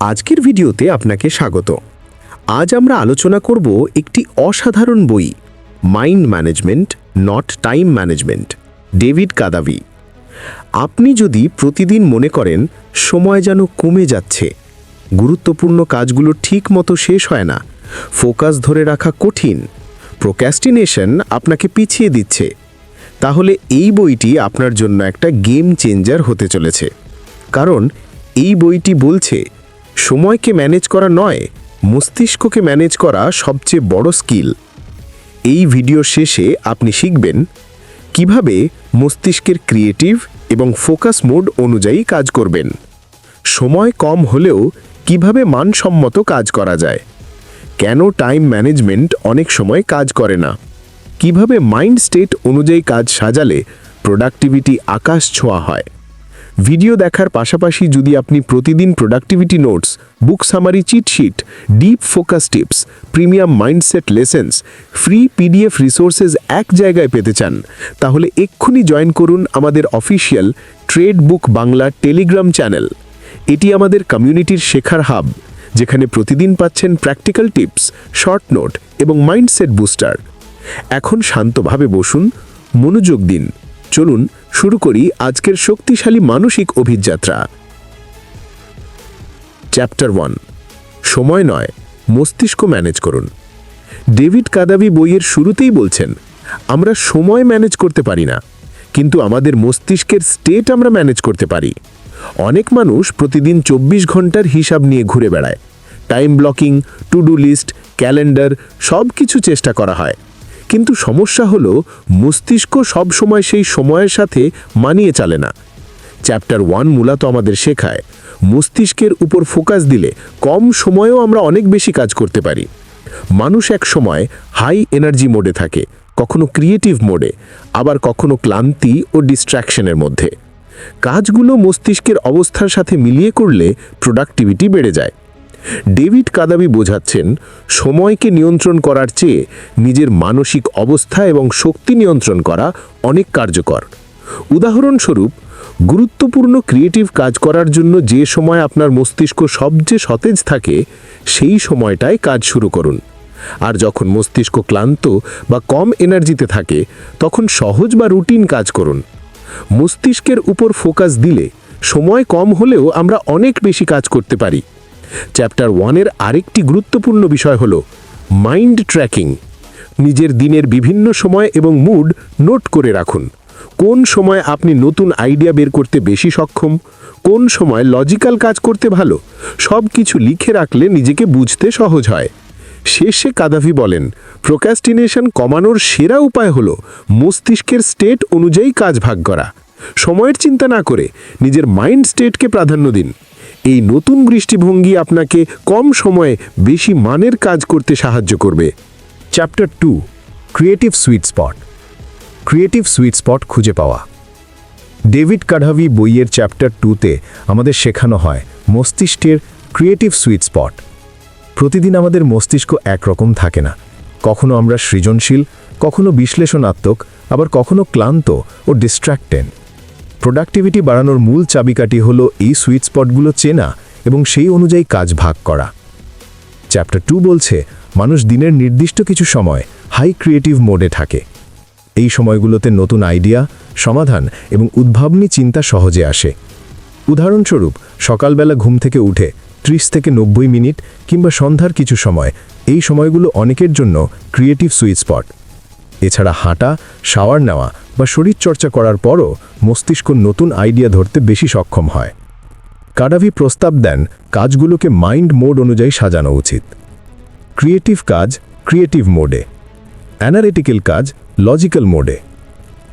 আজকের ভিডিওতে আপনাকে স্বাগত। আজ আমরা আলোচনা করব একটি অসাধারণ বই mind management not time management David Kadavy. আপনি যদি প্রতিদিন মনে করেন, সময় যেন কমে যাচ্ছে, গুরুত্বপূর্ণ কাজগুলো ঠিক মতো শেষ হয় না, ফোকাস ধরে রাখা কঠিন প্রোক্যাস্টিনেশন আপনাকে পিছিয়ে দিচ্ছে, তাহলে এই বইটি আপনার জন্য একটা গেম চেঞ্জার হতে চলেছে। কারণ এই বইটি বলছে সময়কে ম্যানেজ করা নয়, মস্তিষ্ককে ম্যানেজ করা সবচেয়ে বড় স্কিল। এই ভিডিও শেষে আপনি শিখবেন কীভাবে মস্তিষ্কের ক্রিয়েটিভ এবং ফোকাস মোড অনুযায়ী কাজ করবেন। সময় কম হলেও কীভাবে মানসম্মত কাজ করা যায়। কেন টাইম ম্যানেজমেন্ট অনেক সময় কাজ করে না? কীভাবে মাইন্ড স্টেট অনুযায়ী কাজ সাজালে প্রোডাক্টিভিটি আকাশ ছোঁয়া হয়? ভিডিও দেখার পাশাপাশি যদি আপনি প্রতিদিন productivity notes book summary cheat sheet deep focus tips premium mindset lessons free PDF resources এক জায়গায় পেতে চান, তাহলে এক্ষুনি জয়েন করুন আমাদের official trade book Bangla telegram channel এটি আমাদের কমিউনিটির শেখার হাব যেখানে প্রতিদিন পাচ্ছেন প্র্যাকটিক্যাল টিপস শর্ট নোট এবং মাইন্ডসেট বুস্টার এখন শান্তভাবে বসুন, মনোযোগ দিন। চলুন শুরু করি আজকের শক্তিশালী মানসিক অভিযাত্রা। চ্যাপ্টার ওয়ান সময় নয়, মস্তিষ্ক ম্যানেজ করুন। ডেভিড কাদাবি বইয়ের শুরুতেই বলছেন, আমরা সময় ম্যানেজ করতে পারি না, কিন্তু আমাদের মস্তিষ্কের স্টেট আমরা ম্যানেজ করতে পারি। অনেক মানুষ প্রতিদিন চব্বিশ ঘণ্টার হিসাব নিয়ে ঘুরে বেড়ায়। Time blocking to do list calendar সব কিছু চেষ্টা করা হয়। কিন্তু সমস্যা হলো, মস্তিষ্ক সব সময় সেই সময়ের সাথে মানিয়ে চলে না। চ্যাপ্টার ওয়ান মূলত আমাদের শেখায়, মস্তিষ্কের উপর ফোকাস দিলে কম সময়েও আমরা অনেক বেশি কাজ করতে পারি। মানুষ এক সময় হাই এনার্জি মোডে থাকে, কখনো ক্রিয়েটিভ মোডে আবার কখনো ক্লান্তি ও ডিস্ট্র্যাকশনের মধ্যে। কাজগুলো মস্তিষ্কের অবস্থার সাথে মিলিয়ে করলে প্রোডাক্টিভিটি বেড়ে যায়। ডেভিড কাদাবি বোঝাচ্ছেন, সময়কে নিয়ন্ত্রণ করার চেয়ে নিজের মানসিক অবস্থা এবং শক্তি নিয়ন্ত্রণ করা অনেক কার্যকর। উদাহরণস্বরূপ, গুরুত্বপূর্ণ ক্রিয়েটিভ কাজ করার জন্য যে সময় আপনার মস্তিষ্ক সবচেয়ে সতেজ থাকে, সেই সময়টায় কাজ শুরু করুন। আর যখন মস্তিষ্ক ক্লান্ত বা কম এনার্জিতে থাকে, তখন সহজ বা রুটিন কাজ করুন। মস্তিষ্কের উপর ফোকাস দিলে, সময় কম হলেও আমরা অনেক বেশি কাজ করতে পারি। চ্যাপ্টার ওয়ানের আরেকটি গুরুত্বপূর্ণ বিষয় হল মাইন্ড ট্র্যাকিং নিজের দিনের বিভিন্ন সময় এবং মুড নোট করে রাখুন। কোন সময় আপনি নতুন আইডিয়া বের করতে বেশি সক্ষম? কোন সময় লজিক্যাল কাজ করতে ভালো? সব কিছু লিখে রাখলে নিজেকে বুঝতে সহজ হয়। শেষে কাদাভি বলেন প্রোক্যাস্টিনেশন কমানোর সেরা উপায় হলো মস্তিষ্কের স্টেট অনুযায়ী কাজ ভাগ করা। সময়ের চিন্তা না করে নিজের মাইন্ড স্টেটকে প্রাধান্য দিন। এই নতুন দৃষ্টিভঙ্গি আপনাকে কম সময়ে বেশি মানের কাজ করতে সাহায্য করবে। Chapter two creative sweet spot creative sweet spot খুঁজে পাওয়া। ডেভিড কাঢাভি বইয়ের চ্যাপ্টার টুতে আমাদের শেখানো হয় মস্তিষ্কের ক্রিয়েটিভ সুইট স্পট প্রতিদিন আমাদের মস্তিষ্ক একরকম থাকে না। কখনো আমরা সৃজনশীল, কখনো বিশ্লেষণাত্মক, আবার কখনো ক্লান্ত ও ডিস্ট্র্যাক্টেন প্রোডাক্টিভিটি বাড়ানোর মূল চাবিকাঠি হলো এই সুইট স্পটগুলো চেনা এবং সেই অনুযায়ী কাজ ভাগ করা। চ্যাপ্টার টু বলছে, মানুষ দিনের নির্দিষ্ট কিছু সময় হাই ক্রিয়েটিভ মোডে থাকে। এই সময়গুলোতে নতুন আইডিয়া সমাধান এবং উদ্ভাবনী চিন্তা সহজে আসে। উদাহরণস্বরূপ, সকালবেলা ঘুম থেকে উঠে ত্রিশ থেকে নব্বই মিনিট কিংবা সন্ধ্যার কিছু সময়, এই সময়গুলো অনেকের জন্য ক্রিয়েটিভ সুইট স্পট এছাড়া হাঁটা, শাওয়ার নেওয়া বা শরীরচর্চা করার পরও মস্তিষ্ক নতুন আইডিয়া ধরতে বেশি সক্ষম হয়। কাডাভি প্রস্তাব দেন, কাজগুলোকে মাইন্ড মোড অনুযায়ী সাজানো উচিত। ক্রিয়েটিভ কাজ, ক্রিয়েটিভ মোডে। অ্যানালিটিক্যাল কাজ, লজিক্যাল মোডে।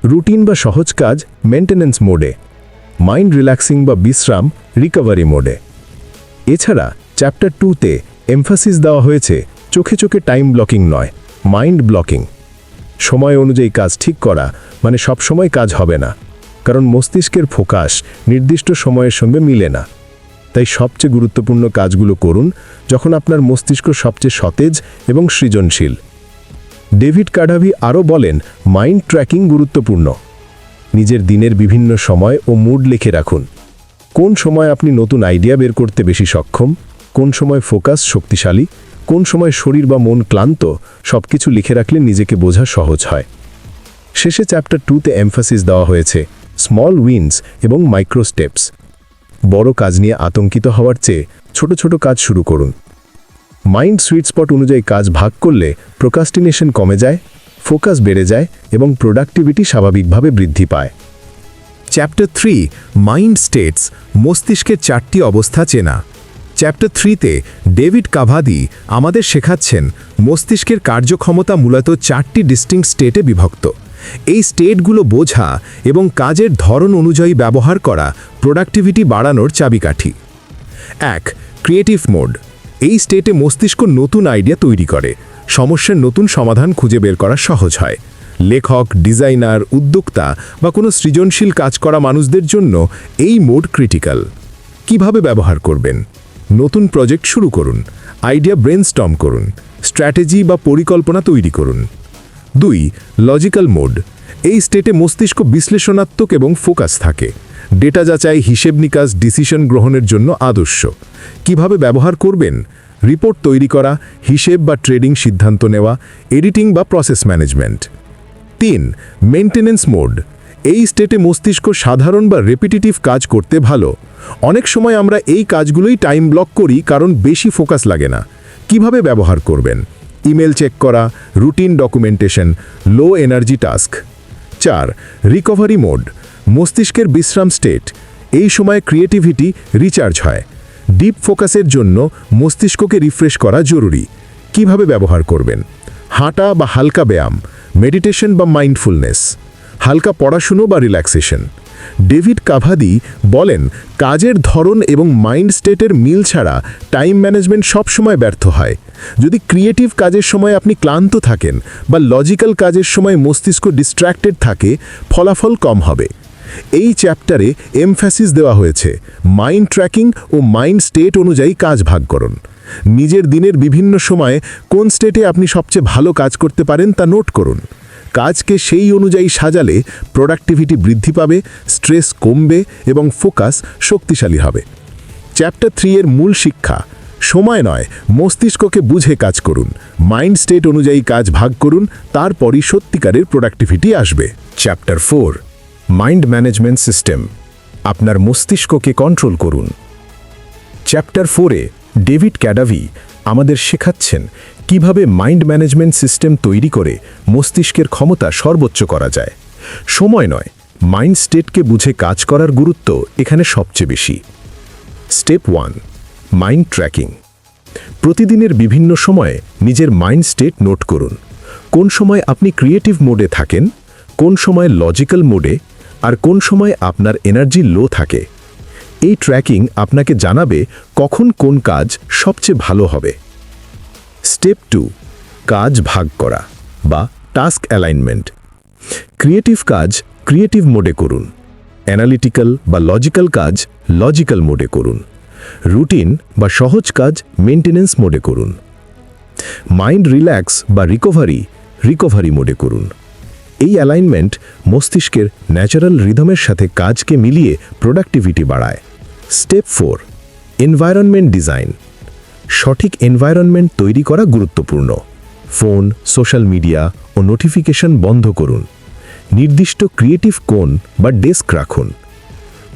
রুটিন বা সহজ কাজ মেনটেন্যান্স মোডে। মাইন্ড রিল্যাক্সিং বা বিশ্রাম, রিকভারি মোডে। এছাড়া চ্যাপ্টার টুতে এমফাসিস দেওয়া হয়েছে, চোখে চোখে টাইম ব্লকিং নয়, মাইন্ড ব্লকিং। সময় অনুযায়ী কাজ ঠিক করা মানে সব সময় কাজ হবে না। কারণ মস্তিষ্কের ফোকাস নির্দিষ্ট সময়ের সঙ্গে মিলে না। তাই সবচেয়ে গুরুত্বপূর্ণ কাজগুলো করুন যখন আপনার মস্তিষ্ক সবচেয়ে সতেজ এবং সৃজনশীল। ডেভিড কাডাভি আরও বলেন, মাইন্ড ট্র্যাকিং গুরুত্বপূর্ণ। নিজের দিনের বিভিন্ন সময় ও মুড লিখে রাখুন। কোন সময় আপনি নতুন আইডিয়া বের করতে বেশি সক্ষম? কোন সময় ফোকাস শক্তিশালী, কোন সময় শরীর বা মন ক্লান্ত, সবকিছু লিখে রাখলে নিজেকে বোঝা সহজ হয়। শেষে চ্যাপ্টার টুতে এমফাসিস দেওয়া হয়েছে স্মল উইন্স এবং মাইক্রো স্টেপস বড় কাজ নিয়ে আতঙ্কিত হওয়ার চেয়ে ছোট ছোট কাজ শুরু করুন। মাইন্ড সুইট স্পট অনুযায়ী কাজ ভাগ করলে প্রোকাস্টিনেশন কমে যায় ফোকাস বেড়ে যায় এবং প্রোডাক্টিভিটি স্বাভাবিকভাবে বৃদ্ধি পায়। চ্যাপ্টার থ্রি মাইন্ড স্টেটস মস্তিষ্কের চারটি অবস্থা চেনা। চ্যাপ্টার থ্রিতে ডেভিড কাভাদি আমাদের শেখাচ্ছেন মস্তিষ্কের কার্যক্ষমতা মূলত চারটি ডিস্টিং স্টেটে বিভক্ত। এই স্টেটগুলো বোঝা এবং কাজের ধরন অনুযায়ী ব্যবহার করা প্রোডাক্টিভিটি বাড়ানোর চাবিকাঠি। এক ক্রিয়েটিভ মোড এই স্টেটে মস্তিষ্ক নতুন আইডিয়া তৈরি করে। সমস্যার নতুন সমাধান খুঁজে বের করা সহজ হয়। লেখক ডিজাইনার উদ্যোক্তা বা কোনো সৃজনশীল কাজ করা মানুষদের জন্য এই মোড ক্রিটিক্যাল কীভাবে ব্যবহার করবেন? নতুন প্রজেক্ট শুরু করুন। আইডিয়া ব্রেনস্টর্ম করুন। স্ট্র্যাটেজি বা পরিকল্পনা তৈরি করুন। দুই, লজিক্যাল মোড। এই স্টেটে মস্তিষ্ক বিশ্লেষণাত্মক এবং ফোকাস থাকে। ডেটা যাচাই, হিসেব নিকাশ, ডিসিশন গ্রহণের জন্য আদর্শ। কীভাবে ব্যবহার করবেন? রিপোর্ট তৈরি করা, হিসেব বা ট্রেডিং সিদ্ধান্ত নেওয়া, এডিটিং বা প্রসেস ম্যানেজমেন্ট। তিন মেনটেনেন্স মোড। এই স্টেটে মস্তিষ্ক সাধারণ বা রেপিটিটিভ কাজ করতে ভালো। অনেক সময় আমরা এই কাজগুলোই টাইম ব্লক করি কারণ বেশি ফোকাস লাগে না। কীভাবে ব্যবহার করবেন? ইমেল চেক করা routine documentation low energy task চার রিকভারি মোড মস্তিষ্কের বিশ্রাম স্টেট এই সময় ক্রিয়েটিভিটি রিচার্জ হয়। ডিপ ফোকাসের জন্য মস্তিষ্ককে রিফ্রেশ করা জরুরি। কীভাবে ব্যবহার করবেন? হাঁটা বা হালকা ব্যায়াম মেডিটেশন বা মাইন্ডফুলনেস হালকা পড়াশুনো বা রিল্যাক্সেশন ডেভিড কাভাদি বলেন, কাজের ধরন এবং মাইন্ড স্টেটের মিল ছাড়া টাইম ম্যানেজমেন্ট সবসময় ব্যর্থ হয়। যদি ক্রিয়েটিভ কাজের সময় আপনি ক্লান্ত থাকেন বা লজিক্যাল কাজের সময় মস্তিষ্ক ডিস্ট্র্যাক্টেড থাকে, ফলাফল কম হবে। এই চ্যাপ্টারে এমফ্যাসিস দেওয়া হয়েছে, মাইন্ড ট্র্যাকিং ও মাইন্ড স্টেট অনুযায়ী কাজ ভাগ করুন। নিজের দিনের বিভিন্ন সময়ে কোন স্টেটে আপনি সবচেয়ে ভালো কাজ করতে পারেন তা নোট করুন। কাজকে সেই অনুযায়ী সাজালে প্রোডাক্টিভিটি বৃদ্ধি পাবে স্ট্রেস কমবে এবং ফোকাস শক্তিশালী হবে। চ্যাপ্টার থ্রি এর মূল শিক্ষা, সময় নয়, মস্তিষ্ককে বুঝে কাজ করুন। মাইন্ড স্টেট অনুযায়ী কাজ ভাগ করুন, তারপরই সত্যিকারের প্রোডাক্টিভিটি আসবে। Chapter four mind management system আপনার মস্তিষ্ককে কন্ট্রোল করুন। চ্যাপ্টার ফোরে ডেভিড ক্যাডাভি আমাদের শেখাচ্ছেন কীভাবে মাইন্ড ম্যানেজমেন্ট সিস্টেম তৈরি করে মস্তিষ্কের ক্ষমতা সর্বোচ্চ করা যায়? সময় নয় মাইন্ড স্টেটকে বুঝে কাজ করার গুরুত্ব এখানে সবচেয়ে বেশি। স্টেপ ওয়ান মাইন্ড ট্র্যাকিং প্রতিদিনের বিভিন্ন সময়ে নিজের মাইন্ড স্টেট নোট করুন। কোন সময় আপনি ক্রিয়েটিভ মোডে থাকেন, কোন সময় লজিক্যাল মোডে আর কোন সময় আপনার এনার্জি লো থাকে। এই ট্র্যাকিং আপনাকে জানাবে কখন কোন কাজ সবচেয়ে ভালো হবে। স্টেপ টু, কাজ ভাগ করা বা টাস্ক অ্যালাইনমেন্ট। ক্রিয়েটিভ কাজ ক্রিয়েটিভ মোডে করুন। অ্যানালিটিক্যাল বা লজিক্যাল কাজ লজিক্যাল মোডে করুন। রুটিন বা সহজ কাজ মেনটেনেন্স মোডে করুন। মাইন্ড রিল্যাক্স বা রিকভারি রিকভারি মোডে করুন। এই অ্যালাইনমেন্ট মস্তিষ্কের ন্যাচারাল রিদমের সাথে কাজকে মিলিয়ে প্রোডাক্টিভিটি বাড়ায়। Step four, environment design. সঠিক এনভায়রনমেন্ট তৈরি করা গুরুত্বপূর্ণ। ফোন সোশ্যাল মিডিয়া ও নোটিফিকেশন বন্ধ করুন। নির্দিষ্ট ক্রিয়েটিভ কোণ বা ডেস্ক রাখুন।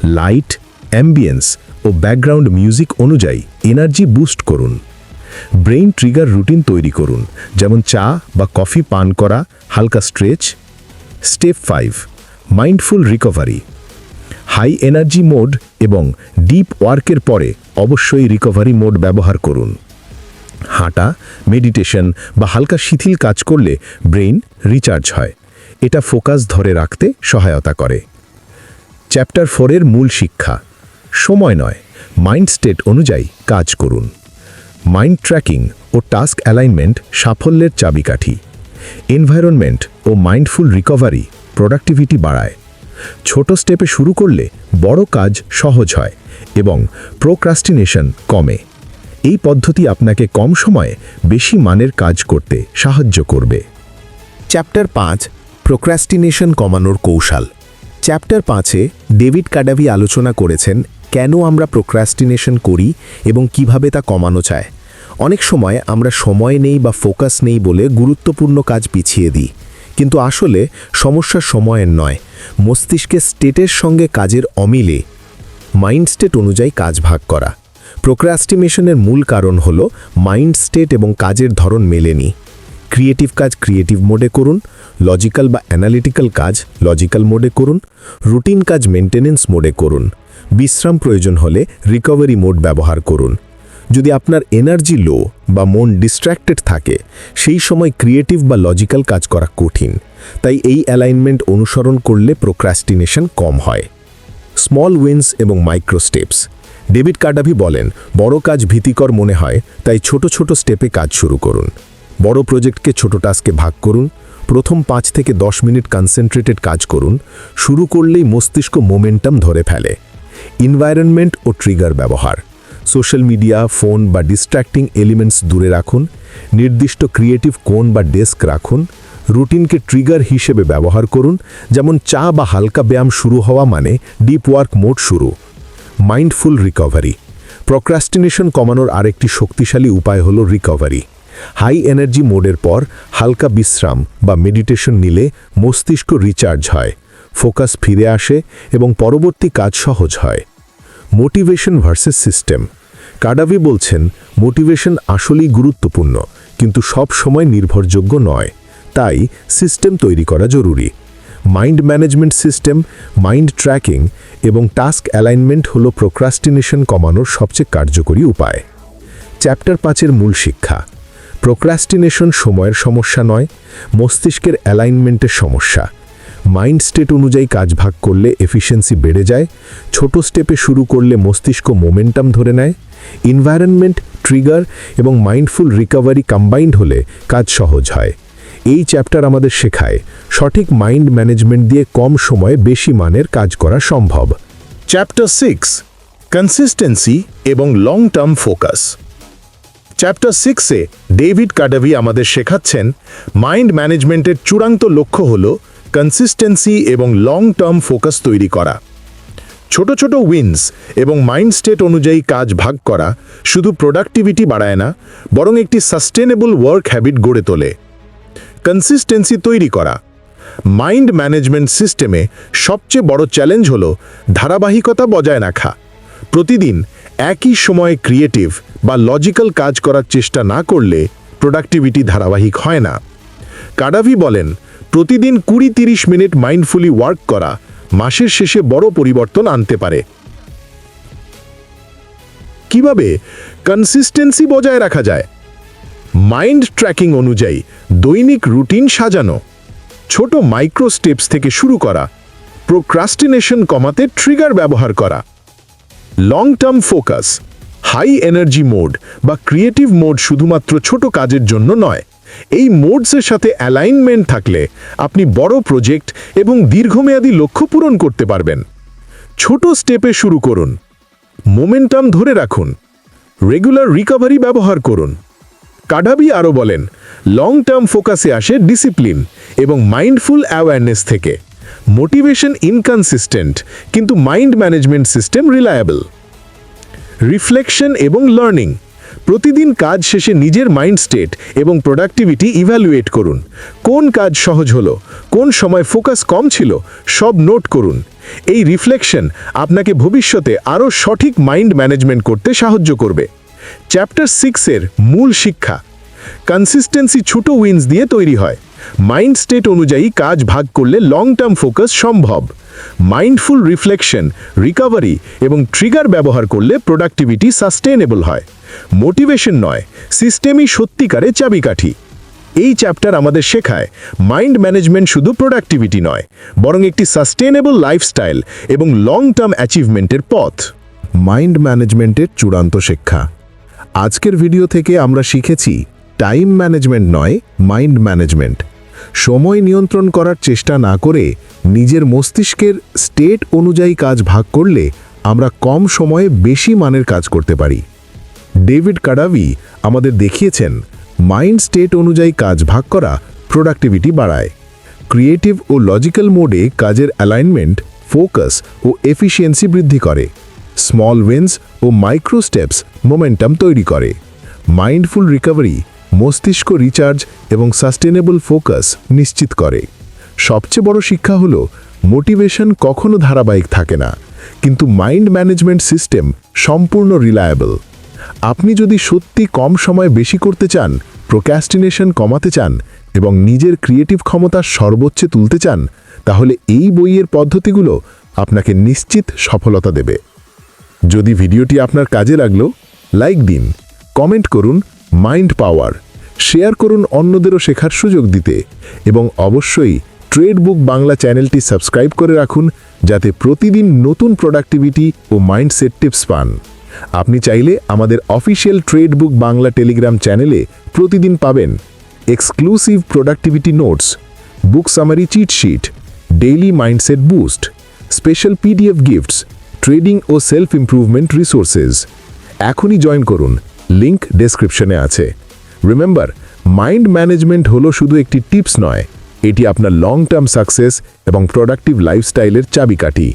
লাইট অ্যাম্বিয়েন্স ও ব্যাকগ্রাউন্ড মিউজিক অনুযায়ী এনার্জি বুস্ট করুন। ব্রেইন ট্রিগার রুটিন তৈরি করুন, যেমন চা বা কফি পান করা, হালকা stretch step five mindful recovery high energy mode এবং ডিপ ওয়ার্কের পরে অবশ্যই রিকভারি মোড ব্যবহার করুন। হাঁটা মেডিটেশন বা হালকা শিথিল কাজ করলে ব্রেইন রিচার্জ হয়। এটা ফোকাস ধরে রাখতে সহায়তা করে। চ্যাপ্টার ফোরের মূল শিক্ষা, সময় নয় মাইন্ড স্টেট অনুযায়ী কাজ করুন। মাইন্ড ট্র্যাকিং ও টাস্ক অ্যালাইনমেন্ট সাফল্যের চাবিকাঠি। এনভায়রনমেন্ট ও মাইন্ডফুল রিকভারি প্রোডাক্টিভিটি বাড়ায়। ছোট স্টেপে শুরু করলে বড় কাজ সহজ হয় এবং প্রোক্রাস্টিনেশন কমে। এই পদ্ধতি আপনাকে কম সময়ে বেশি মানের কাজ করতে সাহায্য করবে। চ্যাপ্টার পাঁচ প্রোক্রাস্টিনেশন কমানোর কৌশল। চ্যাপ্টার পাঁচে ডেভিড কাডাভি আলোচনা করেছেন, কেন আমরা প্রোক্রাস্টিনেশন করি এবং কীভাবে তা কমানো চায় অনেক সময় আমরা সময় নেই বা ফোকাস নেই বলে গুরুত্বপূর্ণ কাজ পিছিয়ে দিই। কিন্তু আসলে সমস্যা সময়ের নয়। মস্তিষ্কের স্টেটের সঙ্গে কাজের অমিলে। মাইন্ড স্টেট অনুযায়ী কাজ ভাগ করা। প্রোক্রাস্টিমেশনের মূল কারণ হল মাইন্ড স্টেট এবং কাজের ধরন মেলেনি। ক্রিয়েটিভ কাজ ক্রিয়েটিভ মোডে করুন, লজিক্যাল বা অ্যানালিটিক্যাল কাজ লজিক্যাল মোডে করুন, রুটিন কাজ মেনটেনেন্স মোডে করুন। বিশ্রাম প্রয়োজন হলে রিকভারি মোড ব্যবহার করুন। যদি আপনার এনার্জি লো বা মন ডিস্ট্র্যাক্টেড থাকে, সেই সময় ক্রিয়েটিভ বা লজিক্যাল কাজ করা কঠিন। তাই এই অ্যালাইনমেন্ট অনুসরণ করলে প্রোক্রাস্টিনেশন কম হয়। স্মল উইন্স এবং মাইক্রো স্টেপস ডেভিড কার্ডাভি বলেন, বড় কাজ ভীতিকর মনে হয়, তাই ছোট ছোট স্টেপে কাজ শুরু করুন। বড় প্রজেক্টকে ছোট টাস্কে ভাগ করুন। প্রথম পাঁচ থেকে দশ মিনিট কনসেন্ট্রেটেড কাজ করুন। শুরু করলেই মস্তিষ্ক মোমেন্টাম ধরে ফেলে। ইনভায়রনমেন্ট ও ট্রিগার ব্যবহার। সোশ্যাল মিডিয়া, ফোন বা ডিস্ট্র্যাক্টিং এলিমেন্টস দূরে রাখুন, নির্দিষ্ট ক্রিয়েটিভ কোন বা ডেস্ক রাখুন রুটিনকে ট্রিগার হিসেবে ব্যবহার করুন, যেমন চা বা হালকা ব্যায়াম শুরু হওয়া মানে ডিপ ওয়ার্ক মোড শুরু। মাইন্ডফুল রিকভারি প্রক্রাস্টিনেশন কমানোর আরেকটি শক্তিশালী উপায় হল রিকভারি হাই এনার্জি মোডের পর হালকা বিশ্রাম বা মেডিটেশন নিলে মস্তিষ্ক রিচার্জ হয় ফোকাস ফিরে আসে এবং পরবর্তী কাজ সহজ হয়। মোটিভেশন ভার্সেস সিস্টেম কাডাভি বলছেন, মোটিভেশন আসলেই গুরুত্বপূর্ণ, কিন্তু সব সময় নির্ভরযোগ্য নয়। তাই সিস্টেম তৈরি করা জরুরি। Mind management system, mind tracking এবং টাস্ক অ্যালাইনমেন্ট হল প্রোক্রাস্টিনেশন কমানোর সবচেয়ে কার্যকরী উপায়। চ্যাপ্টার পাঁচের মূল শিক্ষা, প্রোক্রাস্টিনেশন সময়ের সমস্যা নয়, মস্তিষ্কের অ্যালাইনমেন্টের সমস্যা। মাইন্ড স্টেট অনুযায়ী কাজ ভাগ করলে এফিসিয়েন্সি বেড়ে যায়, ছোট স্টেপে শুরু করলে মস্তিষ্ক মোমেন্টাম ধরে নেয় এনভায়রনমেন্ট ট্রিগার এবং মাইন্ডফুল রিকভারি কম্বাইন্ড হলে কাজ সহজ হয়। এই চ্যাপ্টার আমাদের শেখায়, সঠিক মাইন্ড ম্যানেজমেন্ট দিয়ে কম সময়ে বেশি মানের কাজ করা সম্ভব। চ্যাপ্টার সিক্স কনসিস্টেন্সি এবং লং টার্ম ফোকাস চ্যাপ্টার সিক্সে ডেভিড কাডাভি আমাদের শেখাচ্ছেন মাইন্ড ম্যানেজমেন্টের চূড়ান্ত লক্ষ্য হল কনসিস্টেন্সি এবং লং টার্ম ফোকাস তৈরি করা। ছোট ছোট উইন্স এবং মাইন্ড স্টেট অনুযায়ী কাজ ভাগ করা শুধু প্রোডাক্টিভিটি বাড়ায় না, বরং একটি সাস্টেনেবল ওয়ার্ক হ্যাবিট গড়ে তোলে। কনসিস্টেন্সি তৈরি করা। মাইন্ড ম্যানেজমেন্ট সিস্টেমে সবচেয়ে বড় চ্যালেঞ্জ হল ধারাবাহিকতা বজায় রাখা। প্রতিদিন একই সময়ে ক্রিয়েটিভ বা লজিক্যাল কাজ করার চেষ্টা না করলে প্রোডাক্টিভিটি ধারাবাহিক হয় না। কাডাভি বলেন প্রতিদিন কুড়ি তিরিশ মিনিট মাইন্ডফুলি ওয়ার্ক করা মাসের শেষে বড় পরিবর্তন আনতে পারে। কীভাবে? কনসিস্টেন্সি বজায় রাখা যায়। মাইন্ড ট্র্যাকিং অনুযায়ী দৈনিক রুটিন সাজানো, ছোট মাইক্রো স্টেপস থেকে শুরু করা প্রোক্রাস্টিনেশন কমাতে ট্রিগার ব্যবহার করা long term focus high energy mode বা ক্রিয়েটিভ মোড শুধুমাত্র ছোট কাজের জন্য নয় এই মোডসের সাথে অ্যালাইনমেন্ট থাকলে আপনি বড় প্রজেক্ট এবং দীর্ঘমেয়াদী লক্ষ্য পূরণ করতে পারবেন। ছোট স্টেপে শুরু করুন। মোমেন্টাম ধরে রাখুন। রেগুলার রিকভারি ব্যবহার করুন। কাডাবি আরও বলেন লং টার্ম ফোকাসে আসে ডিসিপ্লিন এবং মাইন্ডফুল অ্যাওয়ারনেস থেকে। মোটিভেশন ইনকনসিস্টেন্ট কিন্তু mind management system reliable reflection এবং লার্নিং প্রতিদিন কাজ শেষে নিজের মাইন্ড স্টেট এবং প্রোডাক্টিভিটি ইভ্যালুয়েট করুন। কোন কাজ সহজ হলো? কোন সময় ফোকাস কম ছিল? সব নোট করুন। এই রিফ্লেকশন আপনাকে ভবিষ্যতে আরও সঠিক মাইন্ড ম্যানেজমেন্ট করতে সাহায্য করবে। চ্যাপ্টার সিক্সের মূল শিক্ষা। কনসিস্টেন্সি ছোট উইন্স দিয়ে তৈরি হয়। মাইন্ড স্টেট অনুযায়ী কাজ ভাগ করলে লং টার্ম ফোকাস সম্ভব। মাইন্ডফুল রিফ্লেকশন, রিকভারি এবং ট্রিগার ব্যবহার করলে প্রোডাক্টিভিটি সাস্টেনেবল হয়। মোটিভেশন নয় সিস্টেমই সত্যিকারে চাবিকাঠি। এই চ্যাপ্টার আমাদের শেখায় মাইন্ড ম্যানেজমেন্ট শুধু প্রোডাক্টিভিটি নয়, বরং একটি সাস্টেনেবল লাইফস্টাইল এবং লং টার্ম অ্যাচিভমেন্টের পথ। মাইন্ড ম্যানেজমেন্টের চূড়ান্ত শিক্ষা। আজকের ভিডিও থেকে আমরা শিখেছি টাইম ম্যানেজমেন্ট নয় মাইন্ড ম্যানেজমেন্ট সময় নিয়ন্ত্রণ করার চেষ্টা না করে নিজের মস্তিষ্কের স্টেট অনুযায়ী কাজ ভাগ করলে আমরা কম সময়ে বেশি মানের কাজ করতে পারি। ডেভিড কাডাভি আমাদের দেখিয়েছেন, মাইন্ড স্টেট অনুযায়ী কাজ ভাগ করা প্রোডাক্টিভিটি বাড়ায়। ক্রিয়েটিভ ও লজিক্যাল মোডে কাজের অ্যালাইনমেন্ট, ফোকাস ও এফিসিয়েন্সি বৃদ্ধি করে। স্মল উইন্স ও মাইক্রো স্টেপস মোমেন্টাম তৈরি করে। মাইন্ডফুল রিকভারি, মস্তিষ্ক রিচার্জ এবং সাস্টেনেবল ফোকাস নিশ্চিত করে। সবচেয়ে বড় শিক্ষা হল, মোটিভেশন কখনো ধারাবাহিক থাকে না, কিন্তু মাইন্ড ম্যানেজমেন্ট সিস্টেম সম্পূর্ণ রিলায়েবল। আপনি যদি সত্যি কম সময় বেশি করতে চান প্রোক্যাস্টিনেশন কমাতে চান এবং নিজের ক্রিয়েটিভ ক্ষমতা সর্বোচ্চে তুলতে চান, তাহলে এই বইয়ের পদ্ধতিগুলো আপনাকে নিশ্চিত সফলতা দেবে। যদি ভিডিওটি আপনার কাজে লাগল লাইক দিন কমেন্ট করুন মাইন্ড পাওয়ার শেয়ার করুন অন্যদেরও শেখার সুযোগ দিতে এবং অবশ্যই ট্রেড বুক বাংলা চ্যানেলটি সাবস্ক্রাইব করে রাখুন, যাতে প্রতিদিন নতুন প্রোডাক্টিভিটি ও মাইন্ডসেট টিপস পান। আপনি চাইলে আমাদের official trade book Bangla telegram চ্যানেলে প্রতিদিন পাবেন exclusive productivity notes book summary cheat sheet daily mindset boost special PDF gifts trading ও সেলফ ইমপ্রুভমেন্ট রিসোর্সেস এখনই জয়েন করুন লিংক ডেসক্রিপশনে আছে। রিমেম্বার মাইন্ড ম্যানেজমেন্ট হলো শুধু একটি টিপস নয়, এটি আপনার লং টার্ম সাকসেস এবং প্রোডাক্টিভ লাইফস্টাইলের চাবিকাঠি।